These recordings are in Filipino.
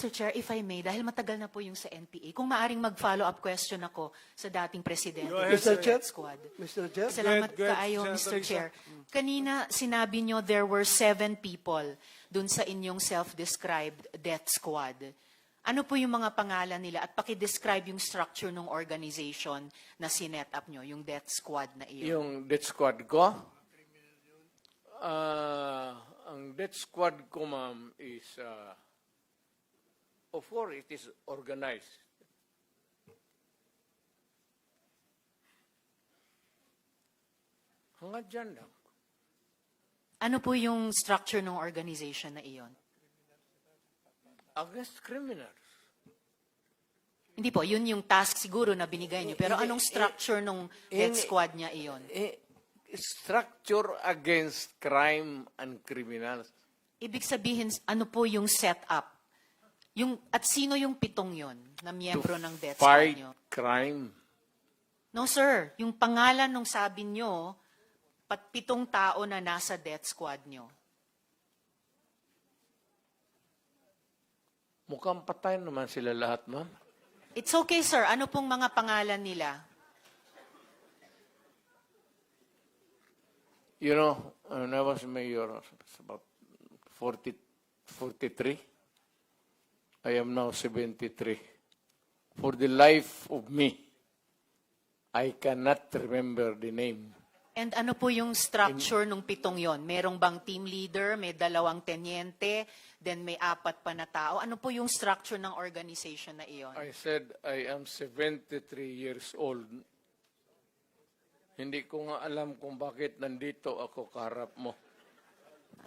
Mr. Chair, if I may, dahil matagal na po yung sa NPA, kung maaring mag-follow up question ako sa dating presidente Go ahead, ng sir. death squad. Mr. Chair? Salamat Go ahead, go ahead, kaayo, Senator Mr. Chair. Kanina, sinabi nyo there were seven people dun sa inyong self-described death squad. Ano po yung mga pangalan nila at paki-describe yung structure ng organization na sinet up nyo, yung death squad na iyon? Yung death squad ko, ah, ang death squad ko, ma'am, is, uh, of course, it is organized. Hanggang dyan lang. Ano po yung structure ng organization na iyon? Against criminals. Hindi po, yun yung task siguro na binigay nyo. Pero anong eh, structure ng death hindi. squad niya iyon? Eh, structure against crime and criminals. Ibig sabihin, ano po yung setup? Yung, at sino yung pitong yon na miyembro ng death squad Fight nyo? crime. No, sir. Yung pangalan nung sabi nyo, pat pitong tao na nasa death squad nyo. Mukhang patay naman sila lahat, ma'am. It's okay, sir. Ano pong mga pangalan nila? You know, when I was mayor, it's about 40, 43. I am now 73. For the life of me, I cannot remember the name. And ano po yung structure nung pitong yon? Merong bang team leader, may dalawang tenyente, then may apat pa na tao? Ano po yung structure ng organization na iyon? I said I am 73 years old. Hindi ko nga alam kung bakit nandito ako kaharap mo.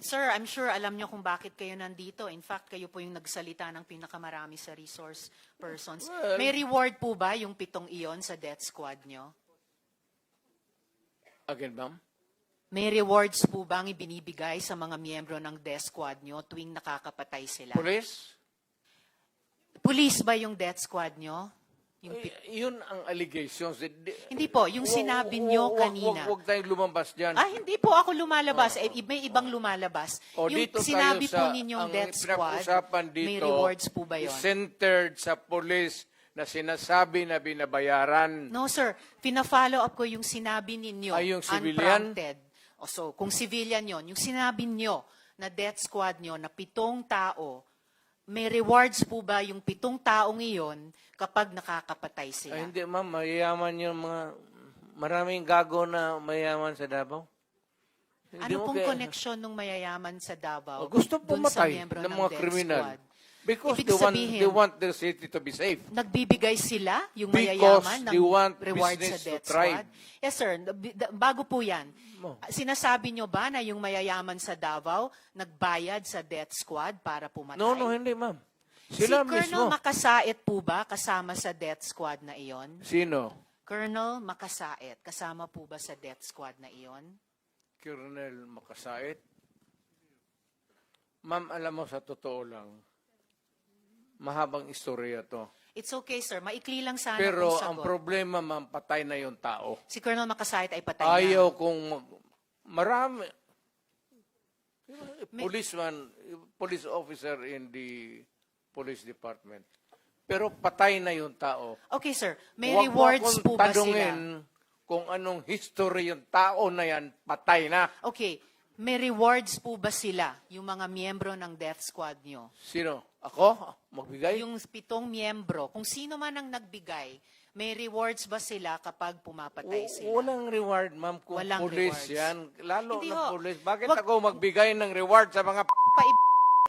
Sir, I'm sure alam nyo kung bakit kayo nandito. In fact, kayo po yung nagsalita ng pinakamarami sa resource persons. Well- May reward po ba yung pitong iyon sa death squad nyo? Again, ma'am? May rewards po bang ibinibigay sa mga miyembro ng death squad nyo tuwing nakakapatay sila? Police? Police ba yung death squad nyo? Yung pit- Eh, yun ang allegations. Hindi Hindi po, yung sinabi nyo kanina. Huwag tayong lumabas dyan. Ah, hindi po ako lumalabas. Eh, may ibang lumalabas. O yung dito sinabi tayo sa, po ninyong ang death squad, pinag-usapan dito, may rewards po ba is yon? centered sa police na sinasabi na binabayaran. No, sir. Pina-follow up ko yung sinabi ninyo. Ay, yung civilian? Unprompted. O, so, kung civilian yon, yung sinabi nyo na death squad nyo na pitong tao, may rewards po ba yung pitong taong iyon kapag nakakapatay sila? Ay, hindi, ma'am. Mayayaman yung mga... Maraming gago na mayayaman sa Davao. Hindi ano pong kaya- connection ng mayayaman sa Davao? O, gusto dun sa pumatay ng ng mga kriminal. squad? Because Ibig they want, sabihin- they want their city to be safe. Nagbibigay sila, yung Because mayayaman, ng they want reward sa business to death thrive. squad? Yes, sir. Da- Bago po yan, sinasabi nyo ba na yung mayayaman sa Davao nagbayad sa death squad para pumatay? No, no, hindi, ma'am. Si Sila Colonel mismo. Makasait po ba kasama sa death squad na iyon? Sino? Colonel Makasait, kasama po ba sa death squad na iyon? Colonel Makasait. Ma'am, alam mo sa totoo lang, mahabang istorya to. It's okay, sir. Maikli lang sana Pero ang problema, ma'am, patay na yung tao. si Colonel Makasait ay patay na. Ayaw kung marami. Policeman, police officer in the police department. Pero patay na yung tao. Okay, sir. May Huwag rewards po ba sila? tanungin kung anong history yung tao na yan, patay na. Okay. May rewards po ba sila, yung mga miyembro ng death squad nyo? Sino? Ako? Magbigay? Yung pitong miyembro, kung sino man ang nagbigay, may rewards ba sila kapag pumapatay sila? Walang reward, ma'am, kung Walang police rewards. yan. Lalo Hindi na ho. police. Bakit Wag- ako magbigay ng reward sa mga... p- Paib-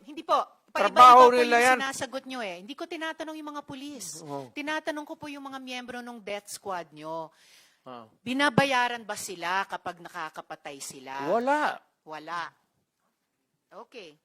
hindi po. Trabaho Paiba-iba po nila yung yan. sinasagot nyo eh. Hindi ko tinatanong yung mga pulis. Oo. Tinatanong ko po yung mga miyembro ng death squad nyo. Ah, Binabayaran ba sila kapag nakakapatay sila? wala. Wala. Okay.